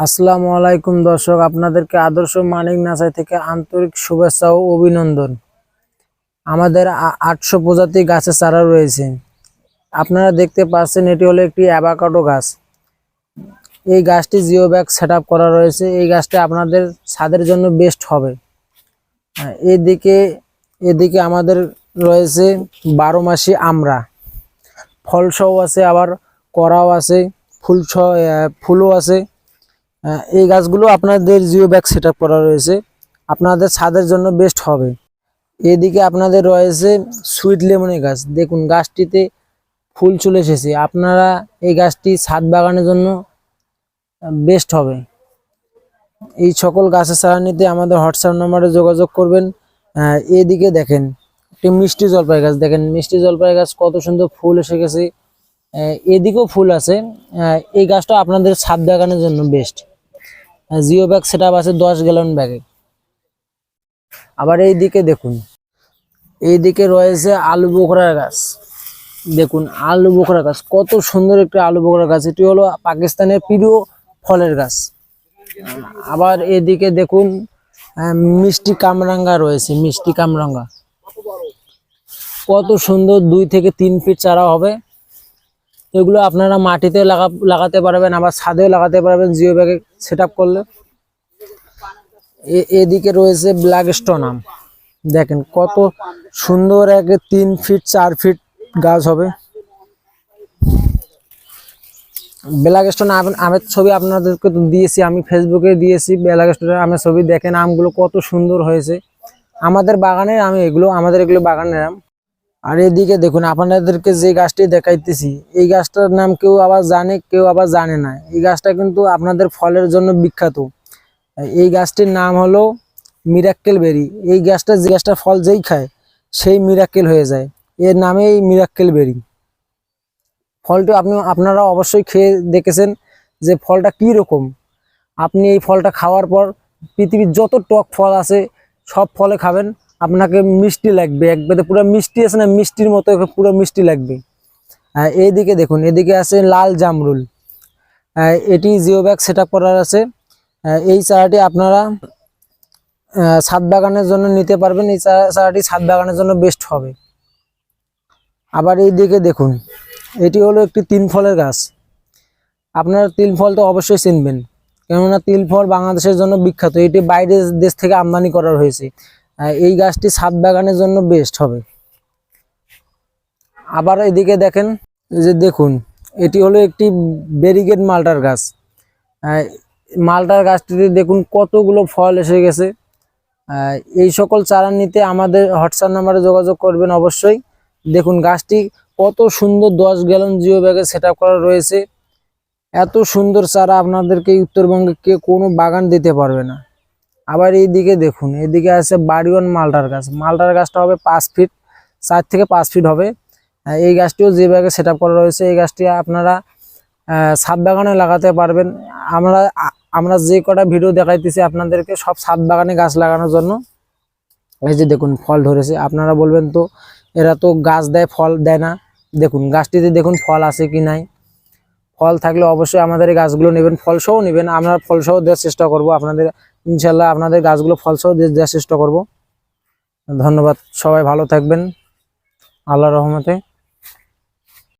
আসসালামু আলাইকুম দর্শক, আপনাদেরকে আদর্শ মানিক নাসাই থেকে আন্তরিক শুভেচ্ছা ও অভিনন্দন। আমাদের আটশো প্রজাতি গাছের চারা রয়েছে। আপনারা দেখতে পাচ্ছেন এটি হলো একটি অ্যাভাকাডো গাছ। এই গাছটি জিও ব্যাগ সেট করা রয়েছে। এই গাছটি আপনাদের ছাদের জন্য বেস্ট হবে। এদিকে এদিকে আমাদের রয়েছে বারো মাসি আমরা ফলসহ আছে আবার, করাও আছে ফুল সহ- ফুলও আছে। এই গাছগুলো আপনাদের জিও ব্যাগ সেট করা রয়েছে। আপনাদের ছাদের জন্য বেস্ট হবে। এদিকে আপনাদের রয়েছে সুইট লেমনের গাছ। দেখুন, গাছটিতে ফুল চলে এসেছে। আপনারা এই গাছটি ছাদ বাগানের জন্য বেস্ট হবে। এই সকল গাছের চারা নিতে আমাদের হোয়াটসঅ্যাপ নাম্বারে যোগাযোগ করবেন। এদিকে দেখেন, একটি মিষ্টি জলপাই গাছ। দেখেন, মিষ্টি জলপাই গাছ কত সুন্দর ফুল এসে গেছে। এদিকেও ফুল আছে। এই গাছটা আপনাদের ছাদ বাগানের জন্য বেস্ট। জিও ব্যাগ সেট আছে দশ গ্যালন ব্যাগে আবার এই দিকে দেখুন এই দিকে রয়েছে আলু বোখরার গাছ। দেখুন, আলু বোখরা গাছ, কত সুন্দর একটি আলু বোখরা গাছ। এটি হলো পাকিস্তানের প্রিয় ফলের গাছ। আবার এদিকে দেখুন মিষ্টি কামরাঙ্গা রয়েছে, মিষ্টি কামরাঙ্গা। কত সুন্দর, দুই থেকে তিন ফিট চারা হবে। এগুলো আপনারা মাটিতে লাগা, লাগাতে পারবেন, আবার ছাদেও লাগাতে পারবেন, জিও ব্যাগে সেট করলে। এদিকে রয়েছে ব্ল্যাক স্টোন আম। দেখেন কত সুন্দর এক তিন ফিট, চার ফিট গাছ হবে। ব্ল্যাক স্টোন আমের ছবি আপনাদেরকে তো দিয়েছি, আমি ফেসবুকে দিয়েছি ব্ল্যাক স্টোনের আমের ছবি। দেখেন আমগুলো কত সুন্দর হয়েছে। আমাদের বাগানের আমি এগুলো, আমাদের এগুলো বাগানের আম। আর এদিকে দেখুন, আপনাদেরকে যে গাছটি দেখাইতেছি, এই গাছটার নাম কেউ আবার জানে, কেউ আবার জানে না। এই গাছটা কিন্তু আপনাদের ফলের জন্য বিখ্যাত। এই গাছটির নাম হলো মিরাক্কেল বেরি। এই গাছটা যে গাছটা ফল যেই খায়, সেই মিরাক্কেল হয়ে যায়। এর নামেই মিরাক্কেল বেরি। ফলটি আপনি, আপনারা অবশ্যই খেয়ে দেখেছেন যে ফলটা কি রকম আপনি এই ফলটা খাওয়ার পর পৃথিবীর যত টক ফল আছে, সব ফলে খাবেন। আপনাকে মিষ্টি লাগবে একবারে পুরো মিষ্টি আছে না, মিষ্টির মতো পুরো মিষ্টি লাগবে। এইদিকে দেখুন, এদিকে আছে লাল জামরুল। এটি জিও ব্যাগ সেট করার আছে। এই চারাটি আপনারা ছাদ বাগানের জন্য নিতে পারবেন। এই চারাটি ছাদ বাগানের জন্য বেস্ট হবে। আবার এই দিকে দেখুন, এটি হলো একটি তিন ফলের গাছ। আপনারা তিল ফল তো অবশ্যই চিনবেন। কেননা তিল ফল বাংলাদেশের জন্য বিখ্যাত। এটি বাইরের দেশ থেকে আমদানি করা হয়েছে। এই গাছটি ছাদ বাগানের জন্য বেস্ট হবে। আবার এদিকে দেখেন যে দেখুন এটি হলো একটি ব্যারিগেড মালটার গাছ। আহ, মালটার গাছটিতে দেখুন কতগুলো ফল এসে গেছে। আহ, এই সকল চারা নিতে আমাদের হোয়াটসঅ্যাপ নাম্বারে যোগাযোগ করবেন অবশ্যই। দেখুন গাছটি কত সুন্দর দশ গ্যালন জিও ব্যাগে সেট করা রয়েছে। এত সুন্দর চারা আপনাদেরকে উত্তরবঙ্গে কে কোনো বাগান দিতে পারবে না। আবার এইদিকে দেখুন এদিকে আছে বাড়িওয়ান মালটার গাছ। মালটার গাছটা হবে পাঁচ ফিট, চার থেকে পাঁচ ফিট হবে। এই গাছটিও যে ব্যাগে সেট করা রয়েছে, এই গাছটি আপনারা ছাদ বাগানে লাগাতে পারবেন। আমরা আমরা যে কটা ভিডিও দেখাইতেছি আপনাদেরকে, সব ছাদ বাগানে গাছ লাগানোর জন্য। এই যে দেখুন, ফল ধরেছে। আপনারা বলবেন তো, এরা তো গাছ দেয়, ফল দেয় না। দেখুন, গাছটিতে দেখুন ফল আছে কি নাই। ফল থাকলে অবশ্যই আমাদের এই গাছগুলো নেবেন ফলসহ নেবেন। আমরা ফলসহ দেওয়ার চেষ্টা করব আপনাদের ইনশাল্লাহ আপনাদের গাছগুলো ফলসহ দেওয়ার চেষ্টা করব। ধন্যবাদ সবাই ভালো থাকবেন। আল্লাহ রহমতে।